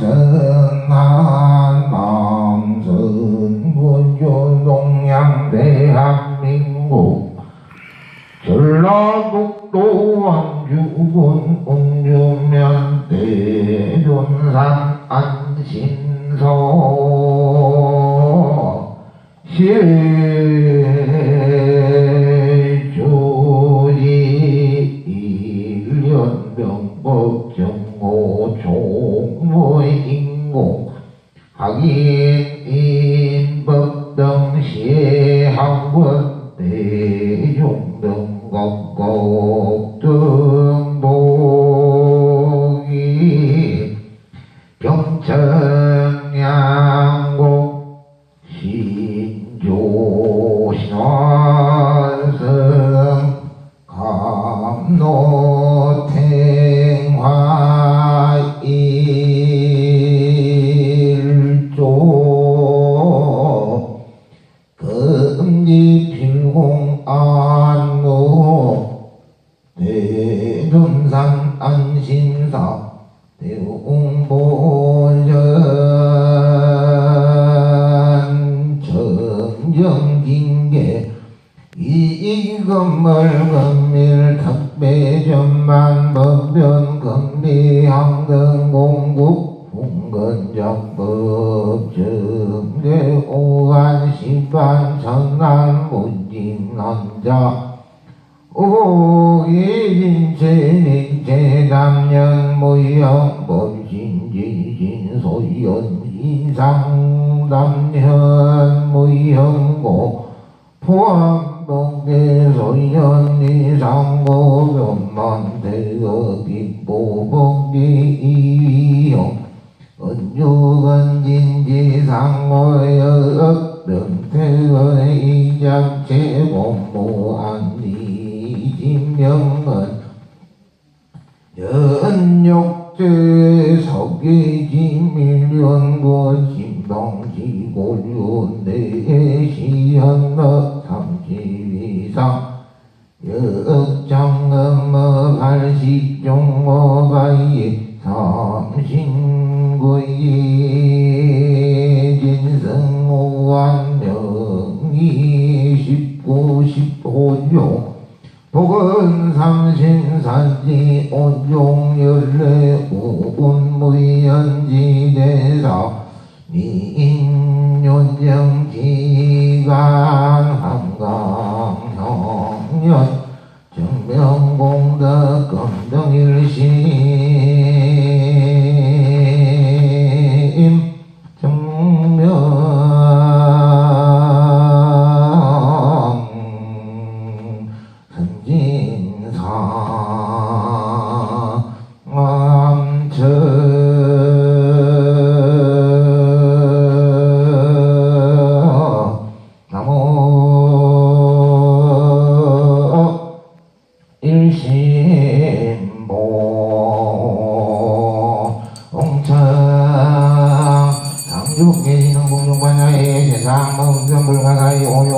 전한 남선 원조 동양 대한민국. 전라북도 원주군 웅주면 대존산 안신서 실주지 일연병법 시학원 대중 이건물 건밀 특배전만 법변 금비항등 공국 풍건적법 정대 오간 시반 천간 문진한자 오이진체는 제담년 모형 법신지신 소연 인상담년 모형고 포함 동대 소연 이상고 변만 대어 기보 복기 이형 은유건 진지상모역 명태의 이장체 공무안리 진명은 연욕제 석기지밀연고 심동지고륜 내시현너 삼 지위상. 역장엄어 발식종어바이 삼신구이 진성오완명이 십구 십오종 복은 삼신산지 온종열례 우운무연지대사 민윤정 명공덕 금덩일심 정명 선진사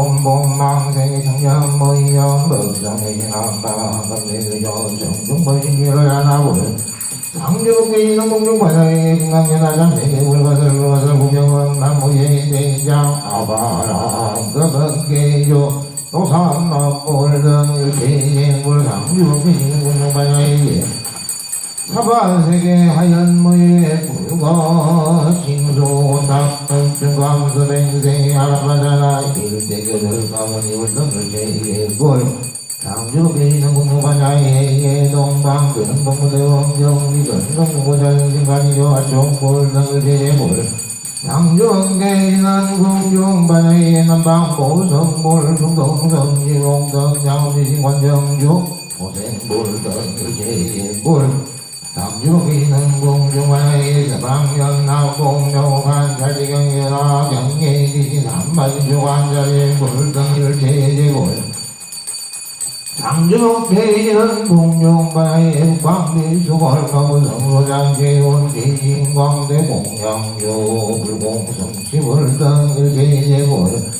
불가사의 오용봉망생의 청년 모이영 법상의 신한바 금내의저 정중벌신기를 하나볼 상주계시는 공중반야의 중강연하장 세계 불가설 불가설 구경은 만무의 대장 아바라 그번계조 도산막 사바세계 하얀무의 불과 징소탁 정감수맹세 아라바자라. 일대교들 가문이울 등을 제예골 상주계시는 공무관야의 동방 근 동무대 원경리근 동무자연신간이요 아종골 등을 제예골 상주계시는 궁중반야의 남방 보성골 중동성지공등 양지신관정주 고생골 등을 제예골 서방연하공묘한 자리경연하 경계기신 한만주관자의 불등일 제제골 상주계는 공룡바의 광비수골 가무성로장계원 기진광대 공양조 불공성치불 등일 제제골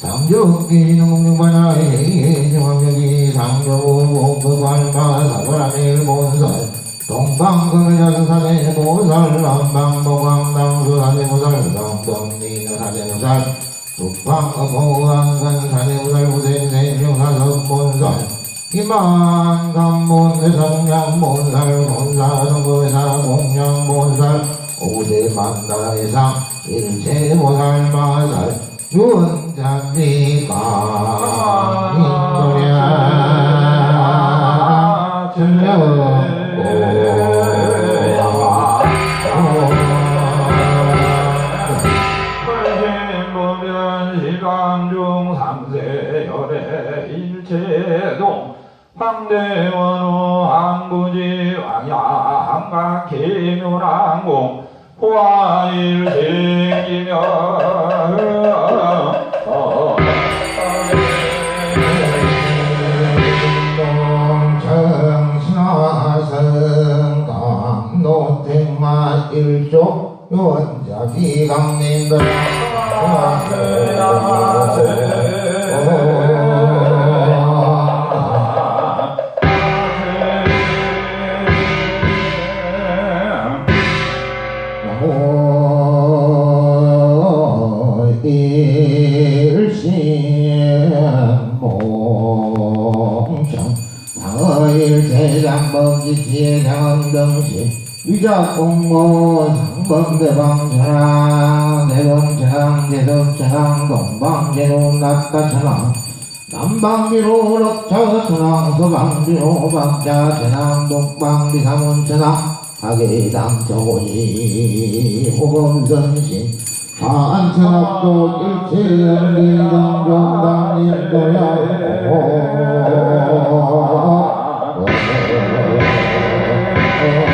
상주기는 공룡바의 예정왕력이 상주고 그관바 사바라밀 본설 동방금이라서 사대보살 남방보광당수 사대보살 부당동리는 사대보살 북방어보광산 사대보살 부생세명사석본살 이만감본대 성량본살 본사성거회사 공양본살 오대만다의상 일체보살 마살 유원장리 황대원호 항구지 화일생기며 어, 정신화성 강노택마 일조 요원자 비강님들 지 지혜장등시 위자공모 상범대방천왕 대범천왕 대덕천왕 동방제로 낙가천왕 남방비로 럭처천왕 서방비로 방자천왕 동방비 사문천왕 하계당 저고이 호범선신 한천합도 일체연기정정당인도야 more.